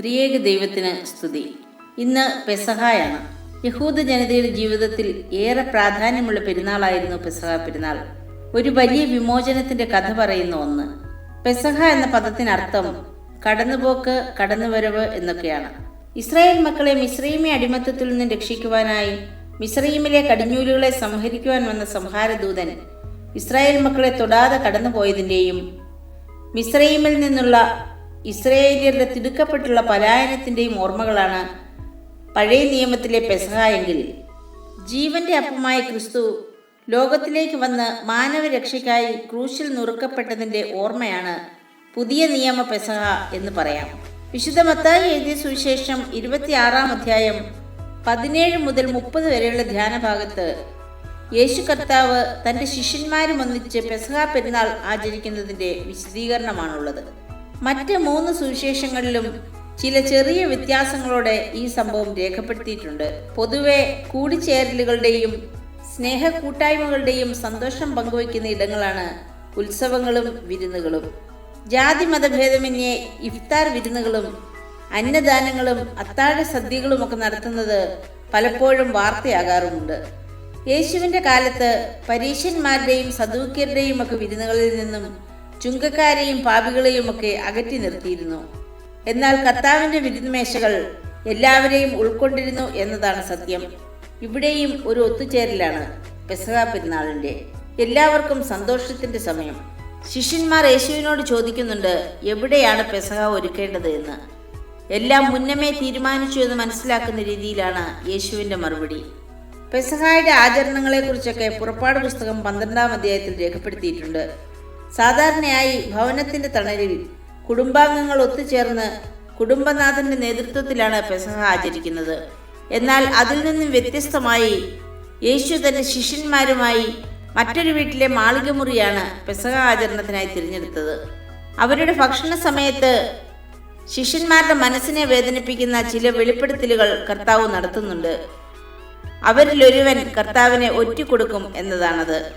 ത്രിയേക ദൈവത്തിന് സ്തുതി. ഇന്ന് പെസഹായാണ്. യഹൂദ ജനതയുടെ ജീവിതത്തിൽ ഏറെ പ്രാധാന്യമുള്ള പെരുന്നാളായിരുന്നു പെസഹ പെരുന്നാൾ. ഒരു വലിയ വിമോചനത്തിന്റെ കഥ പറയുന്ന ഒന്ന്. പെസഹ എന്ന പദത്തിനർത്ഥം കടന്നുപോക്ക് കടന്നുവരവ് എന്നൊക്കെയാണ്. ഇസ്രായേൽ മക്കളെ മിശ്രീമി അടിമത്തത്തിൽ നിന്ന് രക്ഷിക്കുവാനായി മിശ്രീമിലെ കടിഞ്ഞൂലുകളെ സംഹരിക്കുവാൻ വന്ന സംഹാരദൂതൻ ഇസ്രായേൽ മക്കളെ തൊടാതെ കടന്നുപോയതിന്റെയും മിസ്രൈമിൽ നിന്നുള്ള ഇസ്രയേലിയരുടെ തിടുക്കപ്പെട്ടുള്ള പലായനത്തിന്റെയും ഓർമ്മകളാണ് പഴയ നിയമത്തിലെ പെസഹ എങ്കിൽ. ജീവന്റെ അപ്പമായ ക്രിസ്തു ലോകത്തിലേക്ക് വന്ന് മാനവരക്ഷയ്ക്കായി ക്രൂശിൽ നുറുക്കപ്പെട്ടതിന്റെ ഓർമ്മയാണ് പുതിയ നിയമ പെസഹ എന്ന് പറയാം. വിശുദ്ധ മത്തായി എഴുതിയ സുവിശേഷം ഇരുപത്തിയാറാം അധ്യായം പതിനേഴ് മുതൽ മുപ്പത് വരെയുള്ള ധ്യാന ഭാഗത്ത് യേശു കർത്താവ് തന്റെ ശിഷ്യന്മാരും ഒന്നിച്ച് പെസഹ പെരുന്നാൾ ആചരിക്കുന്നതിന്റെ വിശദീകരണമാണുള്ളത്. മറ്റ് മൂന്ന് സുവിശേഷങ്ങളിലും ചില ചെറിയ വ്യത്യാസങ്ങളോടെ ഈ സംഭവം രേഖപ്പെടുത്തിയിട്ടുണ്ട്. പൊതുവെ കൂടിച്ചേരലുകളുടെയും സ്നേഹ കൂട്ടായ്മകളുടെയും സന്തോഷം പങ്കുവയ്ക്കുന്ന ഇടങ്ങളാണ് ഉത്സവങ്ങളും വിരുന്നുകളും. ജാതി മതഭേദമന്യേ ഇഫ്താർ വിരുന്നുകളും അന്നദാനങ്ങളും അത്താഴ സദ്യകളും ഒക്കെ നടത്തുന്നത് പലപ്പോഴും വാർത്തയാകാറുമുണ്ട്. യേശുവിന്റെ കാലത്ത് പരീശന്മാരുടെയും സദൂക്യരുടെയും ഒക്കെ വിരുന്നുകളിൽ നിന്നും ചുങ്കക്കാരെയും പാപികളെയും ഒക്കെ അകറ്റി നിർത്തിയിരുന്നു. എന്നാൽ കർത്താവിന്റെ വിരുന്നുമേശകൾ എല്ലാവരെയും ഉൾക്കൊണ്ടിരുന്നു എന്നതാണ് സത്യം. ഇവിടെയും ഒരു ഒത്തുചേരലാണ് പെസഹ പെരുന്നാളിന്റെ എല്ലാവർക്കും സന്തോഷത്തിന്റെ സമയം. ശിഷ്യന്മാർ യേശുവിനോട് ചോദിക്കുന്നുണ്ട് എവിടെയാണ് പെസഹ ഒരുക്കേണ്ടത് എന്ന്? എല്ലാം മുന്നമേ തീരുമാനിച്ചു എന്ന് മനസ്സിലാക്കുന്ന രീതിയിലാണ് യേശുവിന്റെ മറുപടി. പെസഹായുടെ ആചരണങ്ങളെക്കുറിച്ചൊക്കെ പുറപ്പാട് പുസ്തകം പന്ത്രണ്ടാം അധ്യായത്തിൽ രേഖപ്പെടുത്തിയിട്ടുണ്ട്. സാധാരണയായി ഭവനത്തിന്റെ തണലിൽ കുടുംബാംഗങ്ങൾ ഒത്തുചേർന്ന് കുടുംബനാഥന്റെ നേതൃത്വത്തിലാണ് പെസഹ ആചരിക്കുന്നത്. എന്നാൽ അതിൽ നിന്നും വ്യത്യസ്തമായി യേശു തന്റെ ശിഷ്യന്മാരുമായി മറ്റൊരു വീട്ടിലെ മാളികമുറിയാണ് പെസഹ ആചരണത്തിനായി തിരഞ്ഞെടുത്തത്. അവരുടെ ഭക്ഷണ സമയത്ത് ശിഷ്യന്മാരുടെ മനസ്സിനെ വേദനിപ്പിക്കുന്ന ചില വെളിപ്പെടുത്തലുകൾ കർത്താവ് നടത്തുന്നുണ്ട്. അവരിലൊരുവൻ കർത്താവിനെ ഒറ്റിക്കൊടുക്കും എന്നതാണത്.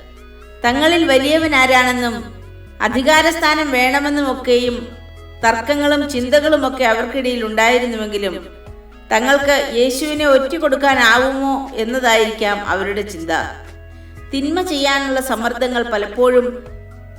തങ്ങളിൽ വലിയവൻ ആരാണെന്നും അധികാരസ്ഥാനം വേണമെന്നുമൊക്കെയും തർക്കങ്ങളും ചിന്തകളുമൊക്കെ അവർക്കിടയിൽ ഉണ്ടായിരുന്നുവെങ്കിലും തങ്ങൾക്ക് യേശുവിനെ ഒറ്റുകൊടുക്കാനാവുമോ എന്നതായിരിക്കാം അവരുടെ ചിന്ത. തിന്മ ചെയ്യാനുള്ള സമ്മർദ്ദങ്ങൾ പലപ്പോഴും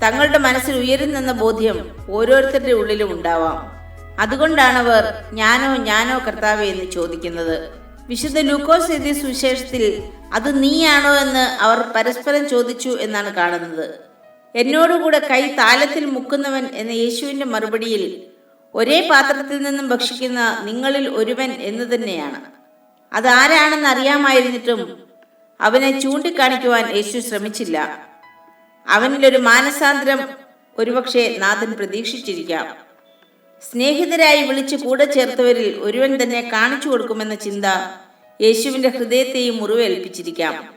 തങ്ങളുടെ മനസ്സിൽ ഉയരുന്നെന്ന ബോധ്യം ഓരോരുത്തരുടെ ഉള്ളിലും ഉണ്ടാവാം. അതുകൊണ്ടാണവർ ഞാനോ ഞാനോ കർത്താവെ എന്ന് ചോദിക്കുന്നത്. വിശുദ്ധ ലൂക്കോസ് എഴുതിയ സുവിശേഷത്തിൽ അത് നീയാണോ എന്ന് അവർ പരസ്പരം ചോദിച്ചു എന്നാണ് കാണുന്നത്. എന്നോടുകൂടെ കൈ താലത്തിൽ മുക്കുന്നവൻ എന്ന യേശുവിന്റെ മറുപടിയിൽ ഒരേ പാത്രത്തിൽ നിന്നും ഭക്ഷിക്കുന്ന നിങ്ങളിൽ ഒരുവൻ എന്ന് തന്നെയാണ്. അതാരാണെന്ന് അറിയാമായിരുന്നിട്ടും അവനെ ചൂണ്ടിക്കാണിക്കുവാൻ യേശു ശ്രമിച്ചില്ല. അവനിലൊരു മാനസാന്തരം ഒരുപക്ഷെ നാഥൻ പ്രതീക്ഷിച്ചിരിക്കാം. സ്നേഹിതരായി വിളിച്ച് കൂടെ ചേർത്തവരിൽ ഒരുവൻ തന്നെ കാണിച്ചു കൊടുക്കുമെന്ന ചിന്ത യേശുവിന്റെ ഹൃദയത്തെയും മുറിവേൽപ്പിച്ചിരിക്കാം.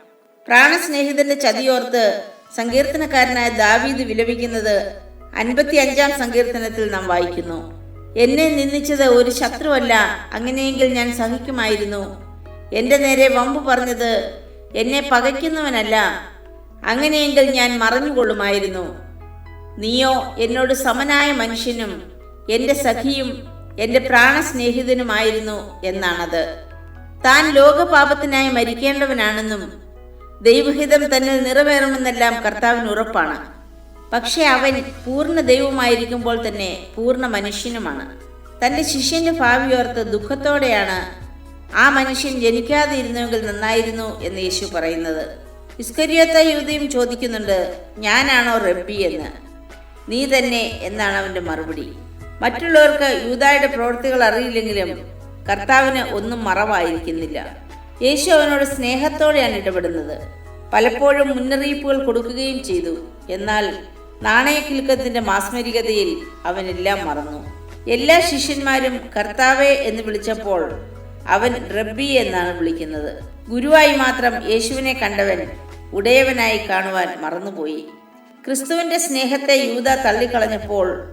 പ്രാണസ്നേഹിതന്റെ ചതിയോർത്ത് സങ്കീർത്തനക്കാരനായ ദാവീദ് വിലപിക്കുന്നത് അൻപത്തി അഞ്ചാം സങ്കീർത്തനത്തിൽ നാം വായിക്കുന്നു. എന്നെ നിന്ദിച്ചത് ഒരു ശത്രുവല്ല അങ്ങനെയെങ്കിൽ ഞാൻ സഹിക്കുമായിരുന്നു. എന്റെ നേരെ വമ്പ് പറഞ്ഞത് എന്നെ പകയ്ക്കുന്നവനല്ല അങ്ങനെയെങ്കിൽ ഞാൻ മറഞ്ഞുകൊള്ളുമായിരുന്നു. നീയോ എന്നോട് സമനായ മനുഷ്യനും എന്റെ സഖിയും എന്റെ പ്രാണസ്നേഹിതനുമായിരുന്നു എന്നാണത്. താൻ ലോകപാപത്തിനായി മരിക്കേണ്ടവനാണെന്നും ദൈവഹിതം തന്നിൽ നിറവേറണമെന്നെല്ലാം കർത്താവിന് ഉറപ്പാണ്. പക്ഷേ അവൻ പൂർണ ദൈവമായിരിക്കുമ്പോൾ തന്നെ പൂർണ മനുഷ്യനുമാണ്. തന്റെ ശിഷ്യന്റെ ഭാവിയോർത്ത് ദുഃഖത്തോടെയാണ് ആ മനുഷ്യൻ ജനിക്കാതെ ഇരുന്നുവെങ്കിൽ നന്നായിരുന്നു എന്ന് യേശു പറയുന്നത്. ഇസ്കരിയത്ത യുവതിയും ചോദിക്കുന്നുണ്ട് ഞാനാണോ റബ്ബി എന്ന്? നീ തന്നെ എന്നാണ് അവന്റെ മറുപടി. മറ്റുള്ളവർക്ക് യൂതായുടെ പ്രവൃത്തികൾ അറിയില്ലെങ്കിലും കർത്താവിന് ഒന്നും മറവായിരിക്കുന്നില്ല. യേശു അവനോട് സ്നേഹത്തോടെയാണ് ഇടപെടുന്നത്. പലപ്പോഴും മുന്നറിയിപ്പുകൾ കൊടുക്കുകയും ചെയ്തു. എന്നാൽ നാണയക്കിൽക്കത്തിന്റെ മാസ്മരികതയിൽ അവനെല്ലാം മറന്നു. എല്ലാ ശിഷ്യന്മാരും കർത്താവെ എന്ന് വിളിച്ചപ്പോൾ അവൻ റബ്ബി എന്നാണ് വിളിക്കുന്നത്. ഗുരുവായി മാത്രം യേശുവിനെ കണ്ടവൻ ഉടയവനായി കാണുവാൻ മറന്നുപോയി. ക്രിസ്തുവിന്റെ സ്നേഹത്തെ യൂത തള്ളിക്കളഞ്ഞപ്പോൾ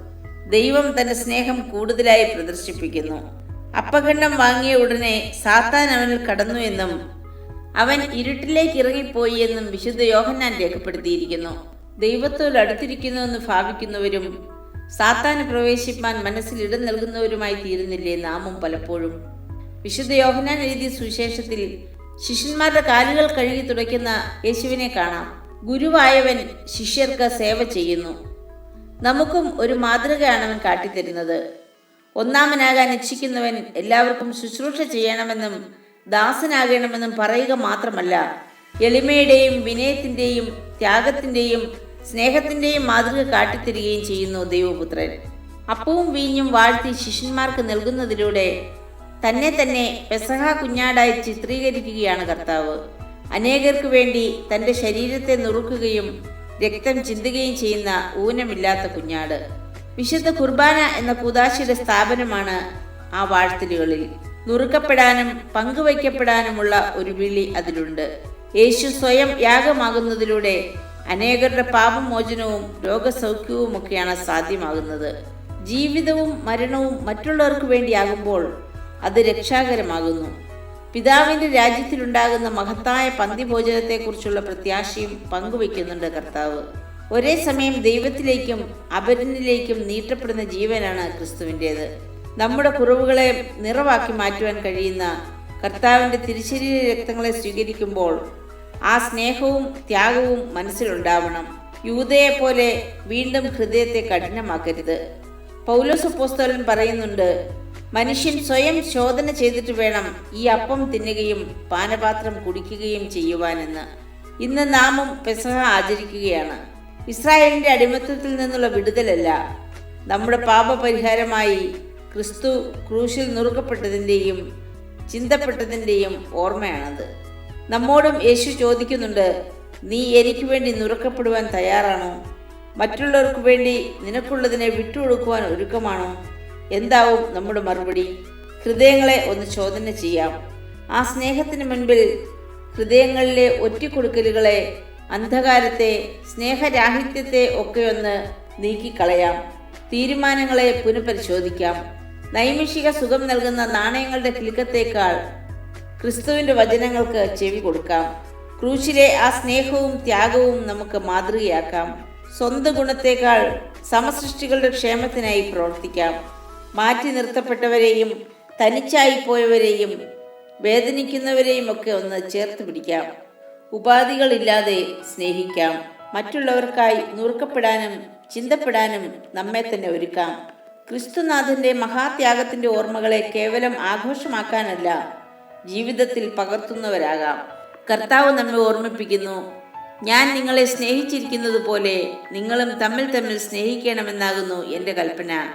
ദൈവം തന്റെ സ്നേഹം കൂടുതലായി പ്രദർശിപ്പിക്കുന്നു. അപ്പഖണ്ഡം വാങ്ങിയ ഉടനെ സാത്താൻ അവനിൽ കടന്നു എന്നും അവൻ ഇരുട്ടിലേക്ക് ഇറങ്ങിപ്പോയി എന്നും വിശുദ്ധ യോഹന്നാൻ രേഖപ്പെടുത്തിയിരിക്കുന്നു. ദൈവത്തോട് അടുത്തിരിക്കുന്നുവെന്ന് ഭാവിക്കുന്നവരും സാത്താന് പ്രവേശിപ്പാൻ മനസ്സിൽ ഇടം നൽകുന്നവരുമായി തീരുന്നില്ലേ നാമും പലപ്പോഴും. വിശുദ്ധ യോഹനാൻ എഴുതിയ സുവിശേഷത്തിൽ ശിഷ്യന്മാരുടെ കാലുകൾ കഴുകി തുടയ്ക്കുന്ന യേശുവിനെ കാണാം. ഗുരുവായവൻ ശിഷ്യർക്ക് സേവ ചെയ്യുന്നു. നമുക്കും ഒരു മാതൃകയാണ് അവൻ കാട്ടിത്തരുന്നത്. ഒന്നാമനാകാൻ ഇച്ഛിക്കുന്നവൻ എല്ലാവർക്കും ശുശ്രൂഷ ചെയ്യണമെന്നും ദാസനാകണമെന്നും പറയുക മാത്രമല്ല എളിമയുടെയും വിനയത്തിന്റെയും ത്യാഗത്തിന്റെയും സ്നേഹത്തിന്റെയും മാതൃക കാട്ടിത്തരികയും ചെയ്യുന്നു ദൈവപുത്രൻ. അപ്പവും വീഞ്ഞും വാഴ്ത്തി ശിഷ്യന്മാർക്ക് നൽകുന്നതിലൂടെ തന്നെ തന്നെ പെസഹ കുഞ്ഞാടായി ചിത്രീകരിക്കുകയാണ് കർത്താവ്. അനേകർക്ക് വേണ്ടി തന്റെ ശരീരത്തെ നുറുക്കുകയും രക്തം ചിന്തുകയും ചെയ്യുന്ന ഊനമില്ലാത്ത കുഞ്ഞാട്. വിശുദ്ധ കുർബാന എന്ന കുദാശിയുടെ സ്ഥാപനമാണ് ആ വാഴ്ത്തലുകളിൽ. നുറുക്കപ്പെടാനും പങ്കുവയ്ക്കപ്പെടാനുമുള്ള ഒരു വിളി അതിലുണ്ട്. യേശു സ്വയം യാഗമാകുന്നതിലൂടെ അനേകരുടെ പാപമോചനവും രോഗസൗഖ്യവുമൊക്കെയാണ് സാധ്യമാകുന്നത്. ജീവിതവും മരണവും മറ്റുള്ളവർക്ക് വേണ്ടിയാകുമ്പോൾ അത് രക്ഷാകരമാകുന്നു. പിതാവിന്റെ രാജ്യത്തിലുണ്ടാകുന്ന മഹത്തായ പന്തിഭോജനത്തെക്കുറിച്ചുള്ള പ്രത്യാശയും പങ്കുവയ്ക്കുന്നുണ്ട് കർത്താവ്. ഒരേ സമയം ദൈവത്തിലേക്കും അപരനിലേക്കും നീട്ടപ്പെടുന്ന ജീവനാണ് ക്രിസ്തുവിന്റേത്. നമ്മുടെ കുറവുകളെ നിറവാക്കി മാറ്റുവാൻ കഴിയുന്ന കർത്താവിന്റെ തിരിശരീര രക്തങ്ങളെ സ്വീകരിക്കുമ്പോൾ ആ സ്നേഹവും ത്യാഗവും മനസ്സിലുണ്ടാവണം. യൂതയെ പോലെ വീണ്ടും ഹൃദയത്തെ കഠിനമാക്കരുത്. പൗലോസ് അപ്പോസ്തലൻ പറയുന്നുണ്ട് മനുഷ്യൻ സ്വയം ശോധന ചെയ്തിട്ട് വേണം ഈ അപ്പം തിന്നുകയും പാനപാത്രം കുടിക്കുകയും ചെയ്യുവാനെന്ന്. ഇന്ന് നാമും പെസഹ ആചരിക്കുകയാണ്. ഇസ്രായേലിന്റെ അടിമത്തത്തിൽ നിന്നുള്ള വിടുതലല്ല. നമ്മുടെ പാപപരിഹാരമായി ക്രിസ്തു ക്രൂശിൽ നുറുക്കപ്പെട്ടതിന്റെയും ചിന്തപ്പെട്ടതിന്റെയും ഓർമ്മയാണത്. നമ്മോടും യേശു ചോദിക്കുന്നുണ്ട് നീ എനിക്ക് വേണ്ടി നുറുക്കപ്പെടുവാൻ തയ്യാറാണോ? മറ്റുള്ളവർക്ക് വേണ്ടി നിനക്കുള്ളതിനെ വിട്ടുകൊടുക്കുവാൻ ഒരുക്കമാണോ? എന്താവും നമ്മുടെ മറുപടി? ഹൃദയങ്ങളെ ഒന്ന് ചോദന ചെയ്യാം. ആ സ്നേഹത്തിന് മുൻപിൽ ഹൃദയങ്ങളിലെ ഒറ്റിക്കൊടുക്കലുകളെ അന്ധകാരത്തെ സ്നേഹരാഹിത്യത്തെ ഒക്കെയൊന്ന് നീക്കിക്കളയാം. തീരുമാനങ്ങളെ പുനഃപരിശോധിക്കാം. നൈമിഷിക സുഖം നൽകുന്ന നാണയങ്ങളുടെ കിലുക്കത്തേക്കാൾ ക്രിസ്തുവിന്റെ വചനങ്ങൾക്ക് ചെവി കൊടുക്കാം. ക്രൂശിലെ ആ സ്നേഹവും ത്യാഗവും നമുക്ക് മാതൃകയാക്കാം. സ്വന്തം ഗുണത്തേക്കാൾ സമസൃഷ്ടികളുടെ ക്ഷേമത്തിനായി പ്രവർത്തിക്കാം. മാറ്റി നിർത്തപ്പെട്ടവരെയും തനിച്ചായി പോയവരെയും വേദനിക്കുന്നവരെയും ഒക്കെ ഒന്ന് ചേർത്ത് പിടിക്കാം. ഉപാധികളില്ലാതെ സ്നേഹിക്കാം. മറ്റുള്ളവർക്കായി നുറുക്കപ്പെടാനും ചിന്തപ്പെടാനും നമ്മെ തന്നെ ഒരുക്കാം. ക്രിസ്തുനാഥന്റെ മഹാത്യാഗത്തിന്റെ ഓർമ്മകളെ കേവലം ആഘോഷമാക്കാനല്ല ജീവിതത്തിൽ പകർത്തുന്നവരാകാം. കർത്താവ് നമ്മെ ഓർമ്മിപ്പിക്കുന്നു. ഞാൻ നിങ്ങളെ സ്നേഹിച്ചിരിക്കുന്നത് പോലെ നിങ്ങളും തമ്മിൽ തമ്മിൽ സ്നേഹിക്കണമെന്നാകുന്നു എന്റെ കൽപ്പന.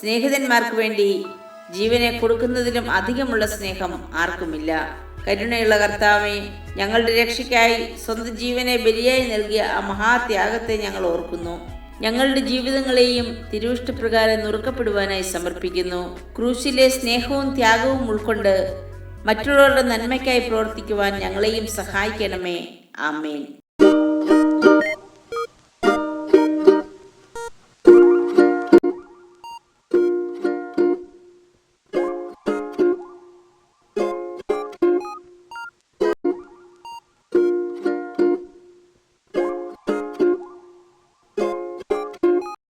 സ്നേഹിതന്മാർക്ക് വേണ്ടി ജീവനെ കൊടുക്കുന്നതിലും അധികമുള്ള സ്നേഹം ആർക്കുമില്ല. കരുണയുള്ള കർത്താവെ ഞങ്ങളുടെ രക്ഷയ്ക്കായി സ്വന്തം ജീവനെ ബലിയായി നൽകിയ ആ മഹാത്യാഗത്തെ ഞങ്ങൾ ഓർക്കുന്നു. ഞങ്ങളുടെ ജീവിതങ്ങളെയും തിരുവിഷ്ടപ്രകാരം നുറുക്കപ്പെടുവാനായി സമർപ്പിക്കുന്നു. ക്രൂശിലെ സ്നേഹവും ത്യാഗവും ഉൾക്കൊണ്ട് മറ്റുള്ളവരുടെ നന്മയ്ക്കായി പ്രവർത്തിക്കുവാൻ ഞങ്ങളെയും സഹായിക്കണമേ. ആമേൻ.